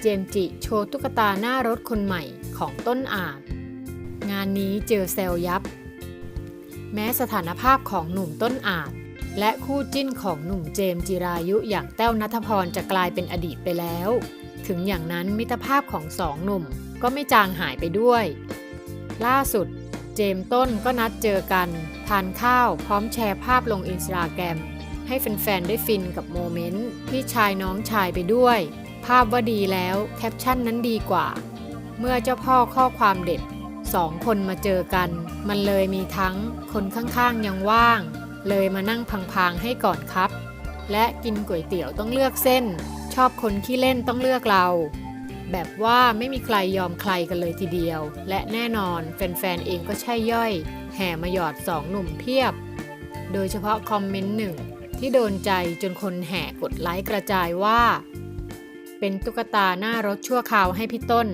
เจมจิโชว์ตุ๊กตาหน้ารถคนใหม่ของต้นอาจ งานนี้เจอแซลยับ แม้สถานภาพของหนุ่มต้นอาจ และคู่จิ้นของหนุ่มเจมจิรายุอย่างแต้วนัทพรจะกลายเป็นอดีตไปแล้ว ถึงอย่างนั้นมิตรภาพของสองหนุ่มก็ไม่จางหายไปด้วย ล่าสุดเจมต้นก็นัดเจอกัน ทานข้าวพร้อมแชร์ภาพลงอินสตาแกรมให้แฟนๆได้ฟินกับโมเมนต์ที่ชายน้องชายไปด้วย ภาพว่าดีแล้วแคปชั่นนั้นดีกว่า เมื่อเจ้าพ่อข้อความเด็ดสองคนมาเจอกัน มันเลยมีทั้งคนข้างๆยังว่าง เลยมานั่งพังๆให้ก่อนครับ และกินก๋วยเตี๋ยวต้องเลือกเส้น ชอบคนขี้เล่นต้องเลือกเรา แบบว่าไม่มีใครยอมใครกันเลยทีเดียว และแน่นอนแฟนๆเองก็ใช่ย่อย แห่มาหยอดสองหนุ่มเพียบ โดยเฉพาะคอมเมนต์หนึ่งที่โดนใจจนคนแห่กดไลค์กระจายว่า เป็นตุ๊กตาหน้ารถชั่วคราวให้พี่ต้น